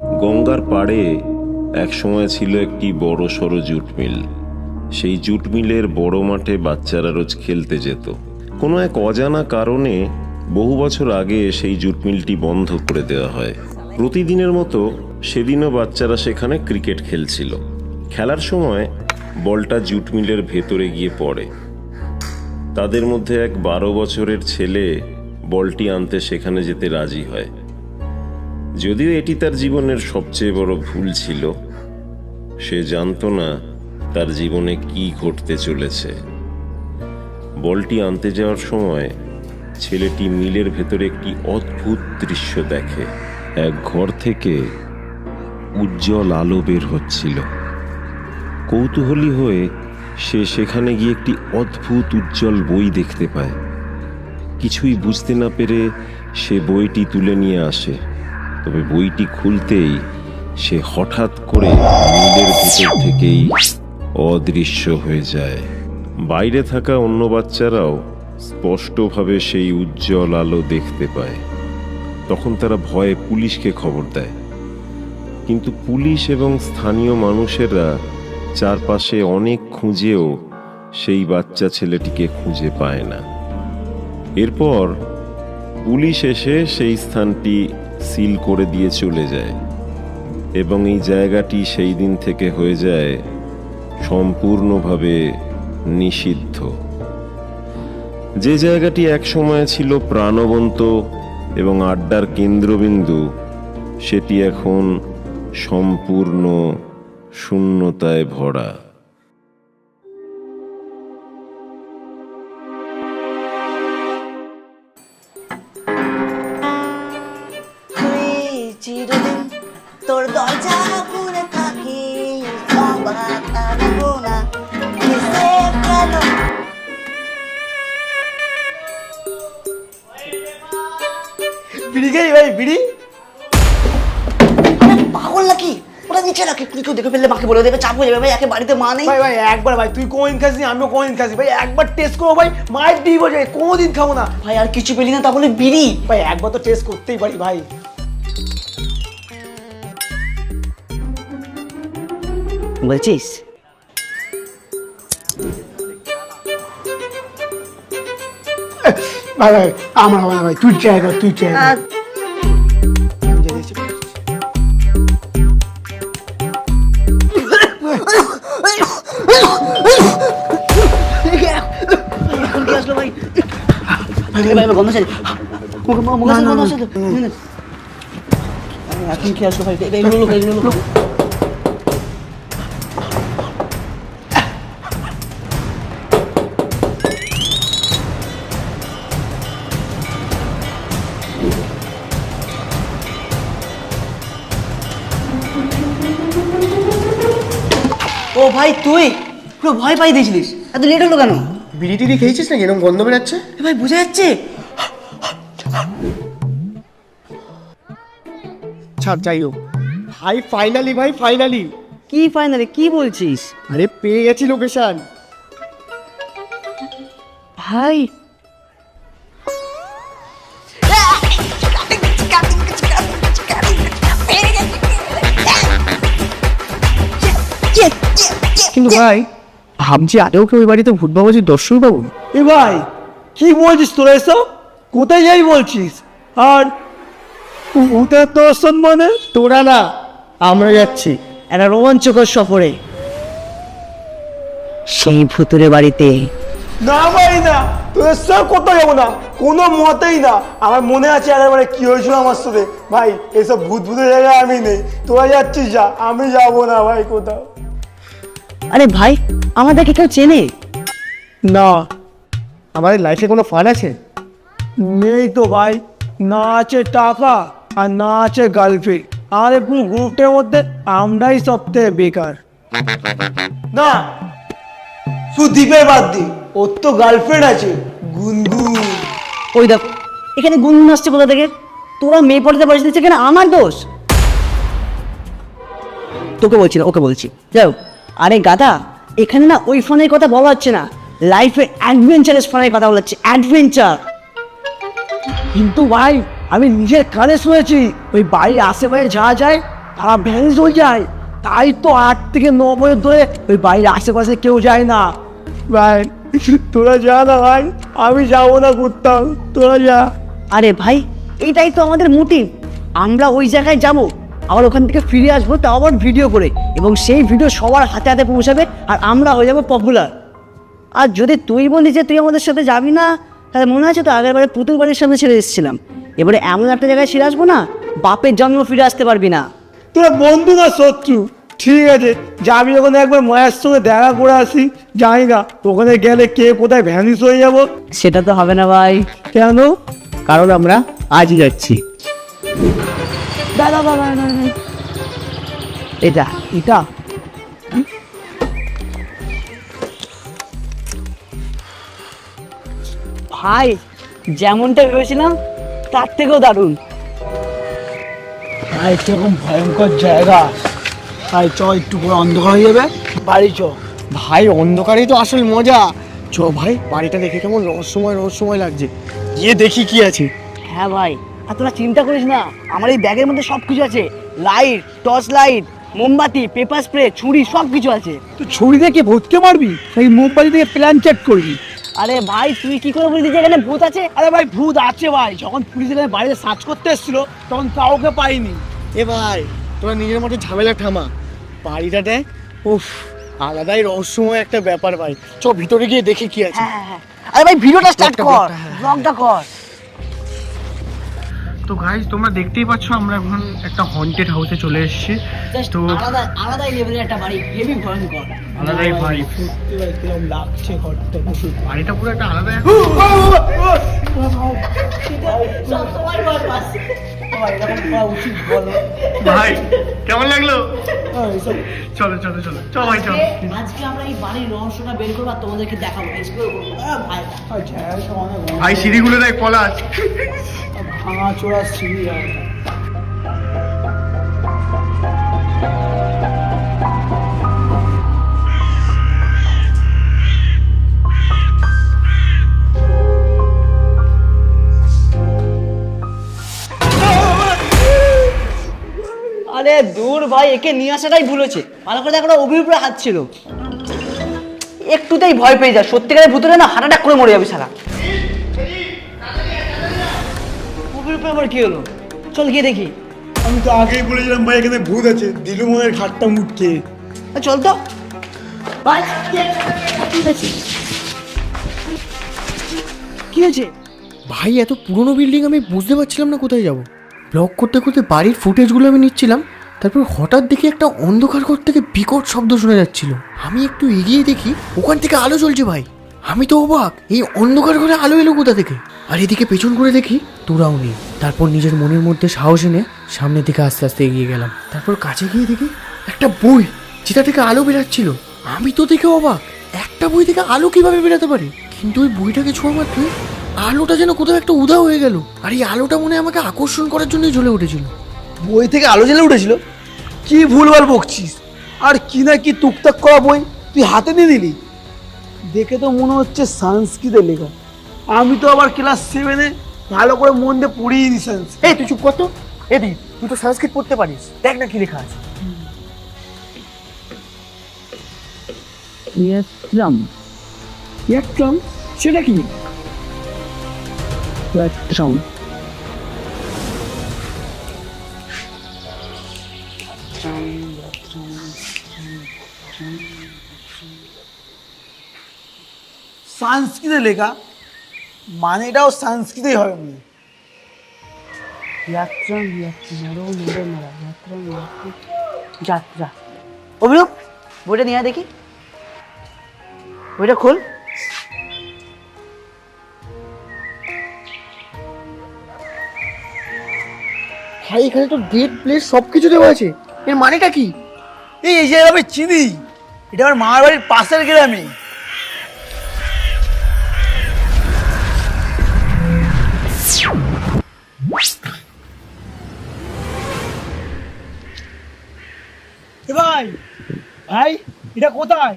গঙ্গার পাড়ে এক সময় ছিল একটি বড় সড়ো জুট মিল। সেই জুট মিলের বড় মাঠে বাচ্চারা রোজ খেলতে যেত। কোনো এক অজানা কারণে বহু বছর আগে সেই জুট মিলটি বন্ধ করে দেওয়া হয়। প্রতিদিনের মতো সেদিনও বাচ্চারা সেখানে ক্রিকেট খেলছিল। খেলার সময় বলটা জুট মিলের ভেতরে গিয়ে পড়ে। তাদের মধ্যে এক বারো বছরের ছেলে বলটি আনতে সেখানে যেতে রাজি হয়। যদিও এটি তার জীবনের সবচেয়ে বড় ভুল ছিল, সে জানতো না তার জীবনে কি ঘটতে চলেছে। বলটি আনতে যাওয়ার সময় ছেলেটি মিলের ভেতরে একটি অদ্ভুত দৃশ্য দেখে। এক ঘর থেকে উজ্জ্বল আলো বের হচ্ছিল। কৌতূহলী হয়ে সে সেখানে গিয়ে একটি অদ্ভুত উজ্জ্বল বই দেখতে পায়। কিছুই বুঝতে না পেরে সে বইটি তুলে নিয়ে আসে। তবে বইটি খুলতেই সে হঠাৎ করে মিলের ভেতর থেকেই অদৃশ্য হয়ে যায়। বাইরে থাকা অন্য বাচ্চারাও স্পষ্টভাবে সেই উজ্জ্বল আলো দেখতে পায়। তখন তারা ভয়ে পুলিশকে খবর দেয়। কিন্তু পুলিশ এবং স্থানীয় মানুষেরা চারপাশে অনেক খুঁজেও সেই বাচ্চা ছেলেটিকে খুঁজে পায় না। এরপর পুলিশ এসে সেই স্থানটি সিল করে দিয়ে চলে যায়। এবং এই জায়গাটি সেই দিন থেকে হয়ে যায় সম্পূর্ণভাবে নিষিদ্ধ। যে জায়গাটি একসময় ছিল প্রাণবন্ত এবং আড্ডার কেন্দ্রবিন্দু, সেটি এখন সম্পূর্ণ শূন্যতায় ভরা। দরজা পুরে থাকি সবার কানাবো না কিসে কেন বিড়ি খাই ভাই বিড়ি? পাগল নাকি? ওরা নিচে রাখে। তুই কেউ দেখে ফেললে মাকে বলে দেবে চাপ হয়ে যাবে ভাই একে বাড়িতে মা নেই। ভাই ভাই একবার ভাই তুই কোনদিন খাসনি আমিও কোনদিন খাসি ভাই একবার টেস্ট করব ভাই মায়ের যায় কোনোদিন খাব না। ভাই আর কিছু পেলি না তাহলে বিড়ি। ভাই একবার তো টেস্ট করতেই পারি ভাই। বলছিস ভাই ভাই আমার হবে না ভাই তুই ট্রাই কর তুই ট্রাই কর এখন কি আসলো ভাই ভাই তুই? পুরো ভয় পাই দিয়েছিলিস। এত লেট হলো কেন? বিড়ি টিড়ি খেয়েছিস নাকি? এরকম গন্ধ বেরাচ্ছে? এ ভাই বোঝা যাচ্ছে। ছাড় যাই হোক। ভাই ফাইনালি ভাই ফাইনালি কি ফাইনালি কি বলছিস? আরে পেয়ে গেছি লোকেশন ভাই। কিন্তু ভাই ভাবছি আদেও কি ওই বাড়িতে ভূত বাবাজির দর্শন বাবু এ ভাই কি বলছিস তোরা এসব? কোথায় যাই বলছিস? আর ভূতের দর্শন মানে তোরা না আমরা যাচ্ছি একটা রোমাঞ্চকর সফরে। সেই ভুতুরে বাড়িতে। না ভাই না তোদের সব কোথাও যাব না কোনো মতেই না। আমার মনে আছে একবারে কি হয়েছিল আমার সাথে। ভাই এসব ভূত ভূতের জায়গায় আমি নেই। তোরা যাচ্ছিস যা আমি যাব না ভাই কোথাও। আরে ভাই আমাদেরকে কেউ চেনে? না আমাদের লাইফে কোনো ফান আছে? নেই তো ভাই না আছে টাকা আর না আছে গার্লফ্রেন্ড আর পুরো গ্রুপটার মধ্যে আমরাই সব থেকে বেকার। না সুদীপের বাদ দি ওর তো গার্লফ্রেন্ড আছে গুনগুন ওই দেখ এখানে গুনগুন আসছে কোথা থেকে? তোরা মেয়ে পড়তে পারিস না সেখানে আমার দোষ। তোকে বলছি না ওকে বলছি। যাই হোক, আরে গাদা এখানে না ওই ফোনের কথা বলা হচ্ছে না। লাইফে অ্যাডভেঞ্চারাস ফোনের কথা বলা হচ্ছে অ্যাডভেঞ্চার কিন্তু ভাই আমি নিজের কানে শুনেছি ওই বাড়ির আশেপাশে যা যায় তারা ভ্যান চলে যায়। তাই তো আট থেকে ন বছর ধরে ওই বাড়ির আশেপাশে কেউ যায় না। ভাই তোরা যা না ভাই আমি যাব না ঘুরতাম তোরা যা। আরে ভাই এটাই তো আমাদের মোটিভ আমরা ওই জায়গায় যাব। আবার ওখান থেকে ফিরে আসব তা আবার ভিডিও করে। এবং সেই ভিডিও সবার হাতে হাতে পৌঁছাবে আর আমরা হয়ে যাব পপুলার আর যদি তুই বলিস যে তুই আমাদের সাথে যাবি না তাহলে মনে আছে তো আগের বারে পুতুল বাড়ির সামনে ছেড়ে এসেছিলাম। এবারে এমন একটা জায়গায় ছেড়ে আসব না বাপের জন্ম ফিরে আসতে পারবি না। তোরা বন্ধু না শত্রু? ঠিক আছে যাবি যখন একবার মায়ের সঙ্গে দেখা করে আসি জানি না ওখানে গেলে কে কোথায় ভ্যানিস হয়ে যাব। সেটা তো হবে না ভাই। কেন? কারণ আমরা আজই যাচ্ছি। দাদা দাদা এটা এটা ভাই যেমনটা ভেবেছিলাম তার থেকেও দারুণ। ভাই কীরকম ভয়ঙ্কর জায়গা। ভাই চ একটু পরে অন্ধকার হয়ে যাবে। বাড়ি চ। ভাই অন্ধকারেই তো আসল মজা। চ ভাই বাড়িটা দেখে কেমন রহস্যময় রহস্যময় লাগছে। গিয়ে দেখি কি আছে। হ্যাঁ ভাই। আর তোরা চিন্তা করিস না আমার এই ব্যাগের মধ্যে সব কিছু আছে। লাইট টর্চ লাইট মোমবাতি পেপার স্প্রে ছুরি সব কিছু আছে। তুই ছুরি দিয়ে ভূতকে মারবি? সেই মোমবাতি থেকে প্ল্যান চেক করবি? আরে ভাই তুই কি করে বলছিস যে এখানে ভূত আছে? আরে ভাই ভূত আছে ভাই। যখন পুলিশ এখানে বাড়িতে সার্চ করতে এসেছিল তখন কাউকে পাইনি। এ ভাই তোরা নিজের মতো ঝামেলা থামা। বাড়িটা দেখ উফ আলাদাই রহস্যময় একটা ব্যাপার ভাই। চ ভিতরে গিয়ে দেখি কি আছে। হ্যাঁ হ্যাঁ হ্যাঁ। আরে ভাই ভিডিওটা স্টার্ট কর। ব্লগটা কর। তো গাইজ তোমরা দেখতেই পাচ্ছ আমরা এখন একটা হন্টেড হাউসে চলে এসেছি। তো আলাদা আলাদাই লেভেলের একটা বাড়ি হেভি ভয়ঙ্কর। আলাদাই বাড়ি। কীরকম লাগছে ঘরটা বাড়িটা পুরো একটা আলাদা সবাই এরকম করা উচিত বলো। ভাই কেমন লাগল? চলো চলো চলো চলো চল ভাই চল। আজকে আমরা এই বাড়ির রহস্যটা বের করব আর তোমাদেরকে দেখাবো। এক্সপ্লোর করব সব ভাই সিঁড়িগুলো দেখ পলাশ। ভাঙা চোরা সিঁড়ি দূর ভাই একে নিয়ে আসাটাই ভুল হয়েছে। ভালো করে দেখো অভির উপরে হাত ছিল। একটুতেই ভয় পেয়ে যায় সত্যিকারের ভূতরে না হার্ট অ্যাটাক করে মরে যাবে সারা অভির উপরে আবার কি হলো? চল গিয়ে দেখি। আমি তো আগেই বলেছিলাম ভাই এখানে ভূত আছে। দিলু মনের ঘাটটা মুটকে চল তো। ভাই কি? হয়েছে? ভাই এত পুরনো বিল্ডিং আমি বুঝতে পারছিলাম না কোথায় যাব। ব্লগ করতে করতে বাড়ির ফুটেজগুলো আমি নিচ্ছিলাম। তারপর হঠাৎ দেখি একটা অন্ধকার ঘর থেকে বিকট শব্দ শোনা যাচ্ছিল। আমি একটু এগিয়ে দেখি, ওখান থেকে আলো জ্বলছে ভাই। আমি তো অবাক, এই অন্ধকার ঘরে আলো এলো কোথা থেকে? আর এদিকে পেছন করে দেখি, তোরাও নেই। তারপর নিজের মনের মধ্যে সাহস এনে সামনের দিকে আস্তে আস্তে এগিয়ে গেলাম। তারপর কাছে গিয়ে দেখি, একটা বই যেটা থেকে আলো বেরাচ্ছিল। আমি তো দেখে অবাক, একটা বই থেকে আলো কীভাবে বেরাতে পারে? কিন্তু ওই বইটাকে ছোঁয়া মাত্রই আলোটা যেন কোথাও একটা উদা হয়ে গেল। আর এই আলোটা মনে আমাকে আকর্ষণ করার জন্যই জ্বলে উঠেছিল। বই থেকে আলো জ্বলে উঠেছিল। কি ভুলভাল বকছিস? আর কি না কি টুকটাক করা বই তুই হাতে নিয়ে দিলি দেখে তো মনে হচ্ছে সংস্কৃতের লেখা আমি তো আবার ক্লাস সেভেনে ভালো করে মন দিয়ে পড়িয়ে নি সংস্কৃত এই তুই চুপ কর তো। এদি তুই তো সংস্কৃত পড়তে পারিস। দেখ না কি লেখা আছে। একদম সেটা কি? সংস্কৃতে লেখা মানেটাও সংস্কৃতেই হবে মনে হয়। যা যা অভিরূপ বইটা নিয়ে দেখি। বইটা খোল। ভাই এখানে তো ডেট প্লেস সব কিছু দেওয়া আছে। এর মানেটা কি? এই এই জায়গা আমি চিনি। এটা আমার মামার বাড়ির পাশের গ্রামে। এ ভাই ভাই এটা কোথায়?